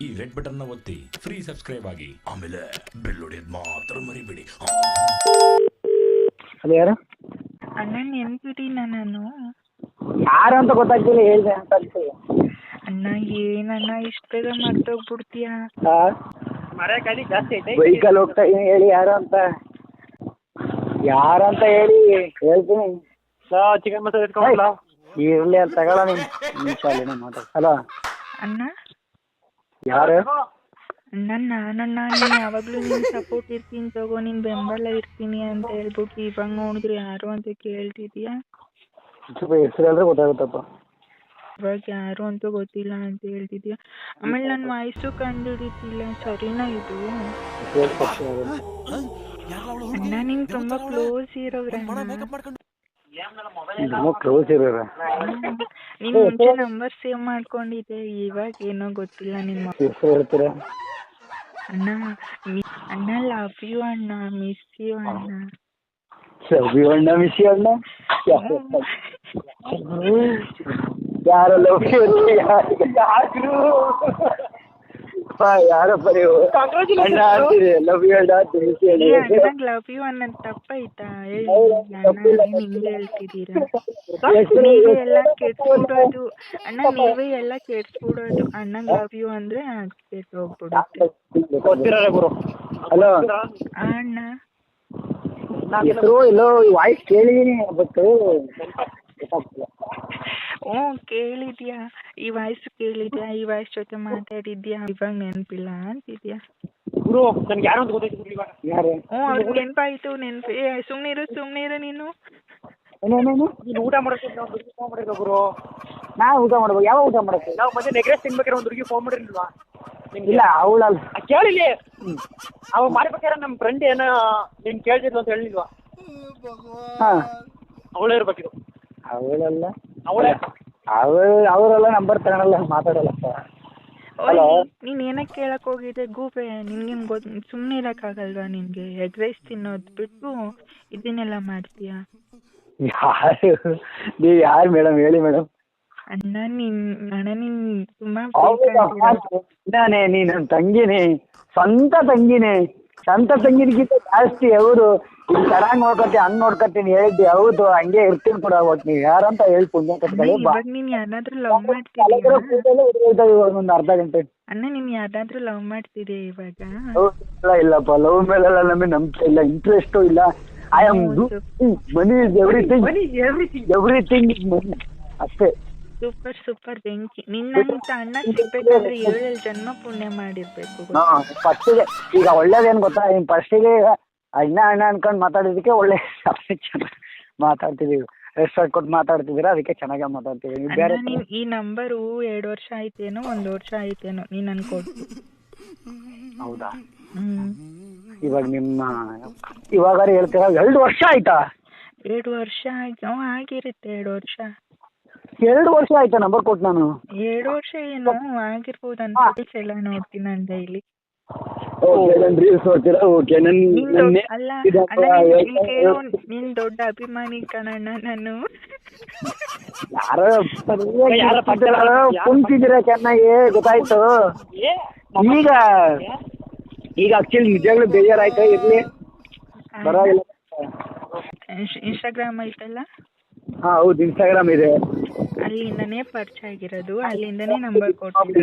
ಈ ರೆಡ್ ಬಟನ್ನ ಒತ್ತಿ ಫ್ರೀ ಸಬ್ಸ್ಕ್ರೈಬ್ ಆಗಿ. ಆಮೇಲೆ ಬೆಲ್ ಹೊಡೆಯೋದ್ ಮಾತ್ರ ಮರಿಬೇಡಿ. ಅದು ಯಾರು? ಅಣ್ಣ ನೆನ್ಪಿಟ್ಟಿನ ನಾನು ಯಾರು ಅಂತ ಗೊತ್ತಾಗ್ತಿಲ್ಲ ಹೇಳಿದೆ ಅಂತ ಅನ್ಸುತ್ತೆ. ಅಣ್ಣ ಏನಣ್ಣ ಇಷ್ಟು ಬೇಗ ಮರ್ತೋಗ್ಬಿಡ್ತೀಯಾ? ಆ? ವೆಹಿಕಲ್ ಹೋಗ್ತಾ ಇದೀನಿ ಹೇಳಿ ಯಾರು ಅಂತ. ಯಾರು ಅಂತ ಹೇಳಿ ಹೇಳ್ತೀನಿ. ಚಿಕನ್ ಮಸಾಲೆ ಇರ್ಲಿ ಅಂತ ತಗೊಳ್ಳ ನೀನು. ನಿಮಿಷ ಅಲ್ಲಿ ಮಾತಾಡ. ಹಲೋ. ಅಣ್ಣ? ಯಾರು? ಅಣ್ಣ ನನ್ನ ನೀನು ಯಾವಾಗಲೂ ನಿನ್ ಸಪೋರ್ಟ್ ಇರ್ತೀನಿ ತಗೋ ನಿನ್ನ ಬೆಂಬಲ ಇರ್ತೀನಿ ಅಂತ ಹೇಳ್ಬಿಟ್ಟು ಇವಾಗ ನೋಡಿದ್ರೆ ಯಾರು ಅಂತ ಕೇಳ್ತಿದ್ಯಾ ಸ್ವಲ್ಪ ಹೆಸರು ಹೇಳಿದ್ರೆ ಗೊತ್ತಾಗುತ್ತಪ್ಪ. ಇವಾಗ ಯಾರು ಅಂತ ಗೊತ್ತಿಲ್ಲ ಅಂತ ಹೇಳ್ತಿದ್ಯಾ ಆಮೇಲೆ ನನ್ನ ವಾಯ್ಸು ಕಂಡುಹಿಡಿತಿಲ್ಲ ಸರಿನಾ ಇದು? ಅಣ್ಣ ನಿಂಗೆ ತುಂಬಾ ಕ್ಲೋಸ್ ಇನ್ನೂ ಕ್ಲೋಸ್ ಇರೋರ. ನೀನು ಮುಂಚೆ ನಂಬರ್ ಸೇವ್ ಮಾಡ್ಕೊಂಡಿದ್ದೆ ಇವಾಗ ಏನೋ ಗೊತ್ತಿಲ್ಲ ನಿಮ್ಮ ಹೆಸರು ಹೇಳ್ತೀರಾ ಅಣ್ಣ ಮಿ- ಅಣ್ಣ ಲವ್ ಯು ಅಣ್ಣ ಮಿಸ್ ಯು ಅಣ್ಣ. ಸವಿ ಅಣ್ಣ ಮಿಸಿ ಅಣ್ಣ? ಯಾರಲ್ಲ ಯಾರಪ್ಪ ನೀವು? ಅಣ್ಣ ಅಂತೀರಿ ಲವ್ ಯು ಅಣ್ಣ ಅಣ್ಣ ಏ ಲವ್ ಯು ಅನ್ನೋದು ತಪ್ಪಾಯ್ತಾ? ಹೇಳಿ ಅಣ್ಣ ಹಿಂಗೆ ಹೇಳ್ತಿದ್ದೀರಾ? ನೀವೇ ಎಲ್ಲ ಕೆಡ್ಸ್ಬಿಡೋದು. ಅಣ್ಣ ನೀವೇ ಎಲ್ಲ ಕೆಡ್ಸ್ಬಿಡೋದು. ಅಣ್ಣ ಲವ್ ಯು ಅಂದ್ರೆ ಕೆಟ್ಟು ಹೋಗ್ಬಿಡುತ್ತೆ. ಗುರು. ಹಲೋ ಅಣ್ಣ? ಹೆಸರು ಎಲ್ಲೋ ವಾಯ್ಸ್ ಕೇಳಿದೀನಿ ಬಟ್ ಗೊತ್ತಾಗ್ತಿಲ್ಲ ಹ್ಞೂ ಕೇಳಿದ್ಯಾ? ಈ ವಾಯ್ಸ್ ಕೇಳಿದ್ಯಾ? ಈ ವಾಯ್ಸ್ ಜೊತೆ ಮಾತಾಡಿದ್ಯಾ? ಇವಾಗ ನೆನಪಿಲ್ಲ ಅಂತಿದ್ಯಾ? ಗುರು ನನ್ಗೆ ಯಾರು ಅಂತ ಗೊತ್ತಾಯ್ತು ಗುರು ಇವಾಗ? ಯಾರು? ಹ್ಞೂ ಅವ್ರಿಗೆ ನೆನಪಾಯ್ತು ನೆನಪು. ಏ ಸುಮ್ನೆ ಸುಮ್ಮನಿರು ನೀನು. ಏನೇನೇನು ನೀನು ಊಟ ಮಾಡೋಕೆ ನಾವು ಹುಡುಗಿ ಫೋನ್ ಗುರು. ನಾ ಊಟ ಮಾಡ್ಬೇಕು. ಯಾವ ಊಟ ಮಾಡಕ್ಕೆ ನಾವು ಮತ್ತೆ ನೆಗ್ರೆಸ್ ತಿನ್ಬೇಕಾದ್ರೆ ಒಂದು ಹುಡುಗಿ ಫೋನ್ ಮಾಡಿರ್ಲಿಲ್ವಾ? ಇಲ್ಲ ಅವಳಲ್ಲ. ಆ, ಕೇಳಿಲಿ. ಅವಾಗ ಮಾಡ್ಬೇಕಾದ್ರೆ ನಮ್ಮ ಫ್ರೆಂಡ್ ಏನೋ ನೀನು ಕೇಳ್ತಿದ್ಲು ಅಂತ ಹೇಳಿಲ್ವಾ? ಹಾಂ. ಅವಳೇ ಇರ್ಬೇಕಿದು ಅವಳಲ್ಲ. ಅವಳೇ ಅವಳ ಅವರೆಲ್ಲ ನಂಬರ್ ತಗೊಳಲ್ಲ ಮಾತಾಡಲ್ಲ. ಓಯ್ ನೀನ್ ಏನಕ್ಕೆ ಕೇಳಕ್ ಹೋಗಿದ್ದೆ? ಗೂಬೆ ನಿನ್ಗೆ ಗೊತ್ ಸುಮ್ಮನೆ ಇರಕ್ಕಾಗಲ್ವಾ ನಿನ್ಗೆ? ಎಗ್ ರೈಸ್ ತಿನ್ನೋದ್ ಬಿಟ್ಟು ಇದನ್ನೆಲ್ಲ ಮಾಡ್ತೀಯಾ? ಯಾರು? ನೀವು ಯಾರು ಮೇಡಮ್ ಹೇಳಿ ಮೇಡಮ್ ಅಣ್ಣ ನೀನ್ ಅಣ್ಣ ನೀನ್ ತುಂಬಾ. ನಾನೇ ನೀ ತಂಗಿನೇ. ಸ್ವಂತ ತಂಗಿನೇ. ಸ್ವಂತ ತಂಗಿನಿಗಿಂತ ಜಾಸ್ತಿ ಅವರು ಚೆನ್ನಾಗಿ ನೋಡ್ಕೊತೀನಿ ಹಂಗ್ ನೋಡ್ಕೊತೀನಿ ಹೇಳಿದ್ದೆ ಹೌದು ಹಂಗೆ ಇರ್ತೀನಿ ಕೂಡ ಒಟ್ಟು ನೀವು ಯಾರಂತ ಹೇಳಿ ಪುಣ್ಯ ಕಟ್ಕೊಳ್ಳಿ ಇವಾಗ ನೀನ್ ಯಾರನ್ನಾದ್ರೂ ಲವ್ ಮಾಡ್ತಿದ್ಯಾ ಒಂದು ಅರ್ಧ ಗಂಟೆ. ಅಣ್ಣ ನೀನ್ ಯಾರಾದ್ರೂ ಲವ್ ಮಾಡ್ತಿದ್ಯಾ ಇವಾಗ? ಹೌದು, ಇಲ್ಲ ಇಲ್ಲಪ್ಪ ಲವ್ ಮೇಲೆಲ್ಲ ನಮಗೆ ನಂಬಿಕೆ ಇಲ್ಲ ಇಂಟ್ರೆಸ್ಟು ಇಲ್ಲ. I am. Money is everything everything is money ಅಷ್ಟೇ. ಸೂಪರ್ ಸೂಪರ್ ಬೆಂಕಿ ನಿನ್ನಂತ ಅಣ್ಣ ಸಿಗ್ಬೇಕಂದ್ರೆ ಏಳೇಳು ಜನ್ಮ ಪುಣ್ಯ ಮಾಡಿರ್ಬೇಕು. ಗೊತ್ತಾ? ಹಾಂ ಫಸ್ಟಿಗೆ ಈಗ ಒಳ್ಳೇದೇನ್ ಗೊತ್ತಾ ನಿಮ್ ಫಸ್ಟಿಗೆ ಅಣ್ಣ ಅಣ್ಣ ಅನ್ಕೊಂಡು ಮಾತಾಡಿದ್ದಕ್ಕೆ ಒಳ್ಳೆ ಚೆನ್ನಾಗಿ ಮಾತಾಡ್ತಿದ್ದೀವಿ. ರೆಸ್ಪೆಕ್ಟ್ ಕೊಟ್ಟು ಮಾತಾಡ್ತಿದ್ದೀರಾ ಅದಕ್ಕೆ ಚೆನ್ನಾಗಿ ಮಾತಾಡ್ತೀವಿ ನೀವು ಬೇರೆ ನೀನ್ ಈ ನಂಬರು ಎರಡು ವರ್ಷ ಆಯ್ತೇನೋ ಒಂದು ವರ್ಷ ಆಯ್ತೇನೋ ನೀನ್ ನನ್ಗೆ ಹೌದಾ? ಹ್ಮ್. ಇವಾಗ ನಿಮ್ಮ ಇವಾಗ ಹೇಳ್ತೀರಾ ಎರಡು ವರ್ಷ ಆಯ್ತಾ? ಎರಡು ವರ್ಷ ಆಯ್ತು. ಹ್ಞೂ ಆಗಿರುತ್ತೆ ಎರಡು ವರ್ಷ. ಎರಡು ವರ್ಷ ಆಯ್ತಾ ನಂಬರ್ ಕೊಟ್ಟು ನಾನು? ಎರಡು ವರ್ಷ ಏನೋ ಆಗಿರ್ಬೋದು ಅಂತ ಎಲ್ಲ ನೋಡ್ತೀನಿ ನಾನು ಡೈಲಿ ಓಕೆ ನನ್ನ ರೀಲ್ಸ್ ಓಕೆ ನನ್ನ ನೀನ್ ನನ್ನ ದೊಡ್ಡ ಅಭಿಮಾನಿ ಕಣಣ್ಣ ನಾನು. ಕುಂತಿದ್ದೀರಾ ಚೆನ್ನಾಗಿ? ಗೊತ್ತಾಯ್ತು. ಈಗ ಈಗ ಆಕ್ಚುಲಿ ನಿಜವಾಗ್ಲೂ ಬೇಜಾರಾಯ್ತ ಇರ್ಲಿ. ಪರವಾಗಿಲ್ಲ. ಇನ್ಸ್ಟಾಗ್ರಾಮ್ ಐತಲ್ಲ? ಹಾ ಹೌದು ಇನ್ಸ್ಟಾಗ್ರಾಮ್ ಇದೆ. ಅಲ್ಲಿಂದನೇ ಪರಿಚಯ ಆಗಿರೋದು ಅಲ್ಲಿಂದನೇ ನಂಬರ್ ಕೊಟ್ಟಿದ್ದು